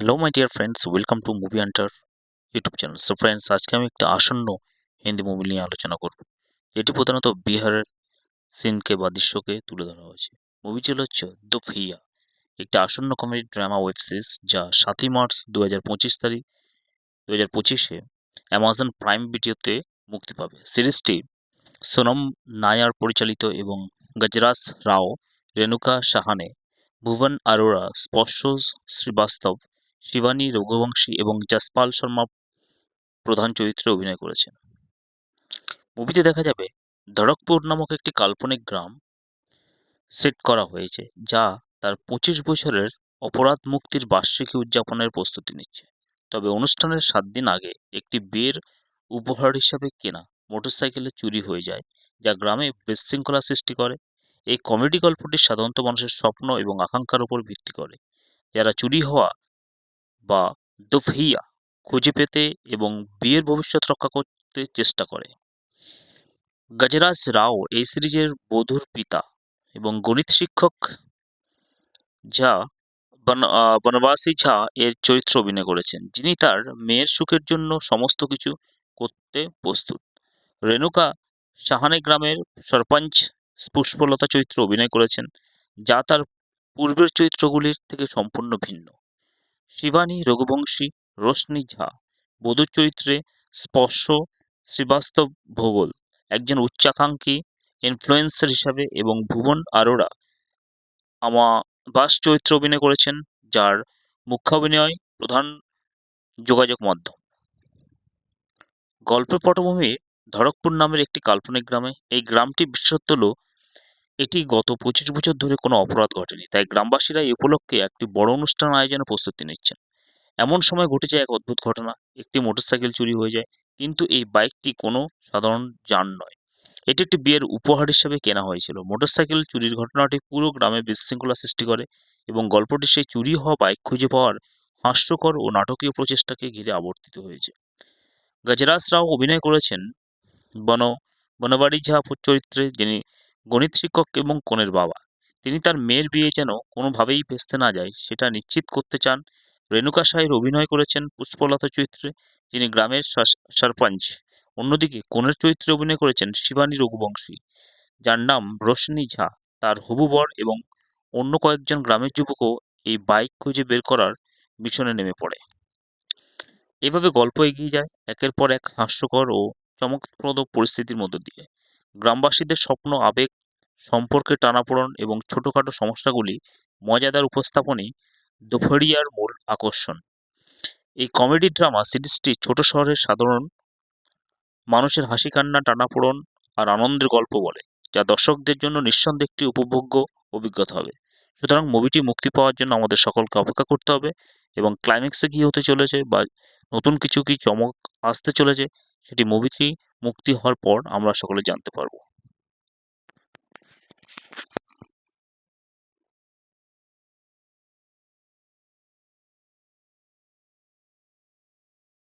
Hello my dear friends welcome to movie hunter YouTube channel so friends আজকে আমি একটা আসন্ন হিন্দি মুভি নিয়ে আলোচনা করব। এটি প্রধানত বিহারের সিনকে বা দৃশ্যকে তুলে ধরা হয়েছে। মুভিটি হলো হচ্ছে দো ফিয়া একটি আসন্ন কমেডি ড্রামা ওয়েব সিরিজ যা সাতই মার্চ দু হাজার পঁচিশ তারিখ দু হাজার পঁচিশে অ্যামাজন প্রাইম ভিডিওতে মুক্তি পাবে। সিরিজটি সোনম নায়ার পরিচালিত এবং গজরাজ রাও, রেণুকা সাহানে, ভুবন আরোরা, স্পর্শ শ্রীবাস্তব শিবানী, রঘুবংশী এবং যশপাল শর্মা প্রধান চরিত্রে অভিনয় করেছেন। মুভিতে দেখা যাবে, ধড়কপুর নামক একটি কাল্পনিক গ্রাম সেট করা হয়েছে, যা তার পঁচিশ বছরের অপরাধ মুক্তির বার্ষিকী উদযাপনের প্রস্তুতি নিচ্ছে। তবে অনুষ্ঠানের সাত দিন আগে একটি বিয়ের উপহার হিসাবে কেনা মোটরসাইকেলে চুরি হয়ে যায়, যা গ্রামে বিশৃঙ্খলা সৃষ্টি করে। এই কমেডি গল্পটি সাধারণত মানুষের স্বপ্ন এবং আকাঙ্ক্ষার উপর ভিত্তি করে। যারা চুরি হওয়া বা দোফহিয়া খুঁজে পেতে এবং বিয়ের ভবিষ্যৎ রক্ষা করতে চেষ্টা করে। গজরাজ রাও এই সিরিজের বধূর পিতা এবং গণিত শিক্ষক বন- বনবাসী ঝা এর চরিত্র অভিনয় করেছেন। যিনি তার মেয়ের সুখের জন্য সমস্ত কিছু করতে প্রস্তুত। রেণুকা সাহানে গ্রামের সরপঞ্চ পুষ্পলতা চরিত্র অভিনয় করেছেন, যা তার পূর্বের চরিত্রগুলির থেকে সম্পূর্ণ ভিন্ন। শিবানী রঘুবংশী রোশনি ঝা বধূর চরিত্রে স্পর্শ শ্রীবাস্তব ভূগোল, একজন উচ্চাকাঙ্ক্ষী ইনফ্লুয়েন্সার হিসাবে এবং ভুবন আরোরা আমা বাস চরিত্রে অভিনয় করেছেন, যার মুখ্যাভিনয় প্রধান যোগাযোগ মাধ্যম। গল্পের পটভূমি ধরকপুর নামের একটি কাল্পনিক গ্রামে, এই গ্রামটি বিশেষত্ব হল এটি গত পঁচিশ বছর ধরে কোনো অপরাধ ঘটেনি, তাই গ্রামবাসীরা এই উপলক্ষে একটি বড় অনুষ্ঠান আয়োজনের প্রস্তুতি নিচ্ছেন। এমন সময় ঘটে যায় এক অদ্ভুত ঘটনা, একটি মোটরসাইকেল চুরি হয়ে যায়, কিন্তু এই বাইকটি কোনো সাধারণ যান নয়। এটি একটি বিয়ের উপহার হিসেবে কেনা হয়েছিল। মোটরসাইকেল চুরির ঘটনাটি পুরো গ্রামে বিশৃঙ্খলা সৃষ্টি করে এবং গল্পটি সেই চুরি হওয়া বাইক খুঁজে পাওয়ার হাস্যকর ও নাটকীয় প্রচেষ্টাকে ঘিরে আবর্তিত হয়েছে। গজরাজ রাও অভিনয় করেছেন বন, বনবাড়ি ঝা চরিত্রে, যিনি গণিত শিক্ষক এবং কনের বাবা। তিনি তার মেয়ের বিয়ে যেন কোনোভাবেই ভেস্তে না যায়, সেটা নিশ্চিত করতে চান রেণুকা সাহের অভিনয় করেছেন পুষ্পলতা চরিত্রে। যিনি গ্রামের সরপঞ্চ। অন্যদিকে কনের চরিত্রে অভিনয় করেছেন শিবানী রঘুবংশী। যার নাম রোশনি ঝা। তার হবু বর এবং অন্য কয়েকজন গ্রামের যুবকও এই বাইক খুঁজে বের করার মিশনে নেমে পড়ে। এভাবে গল্প এগিয়ে যায়, একের পর এক হাস্যকর ও চমকপ্রদ পরিস্থিতির মধ্য দিয়ে। গ্রামবাসীদের স্বপ্ন, আবেগ, সম্পর্কে টানাপোড়ন এবং ছোটোখাটো সমস্যাগুলি মজাদার উপস্থাপনই দুফড়িয়ার মূল আকর্ষণ। এই কমেডি ড্রামা সিরিজটি ছোট শহরের সাধারণ মানুষের হাসি কান্না টানাপোড়ন আর আনন্দের গল্প বলে, যা দর্শকদের জন্য নিঃসন্দেহে একটি উপভোগ্য অভিজ্ঞতা হবে। সুতরাং মুভিটি মুক্তি পাওয়ার জন্য আমাদের সকলকে অপেক্ষা করতে হবে এবং ক্লাইম্যাক্সে কী হতে চলেছে বা নতুন কিছু কি চমক আসতে চলেছে সেটি মুভিটি মুক্তি হওয়ার পর আমরা সকলে জানতে পারব।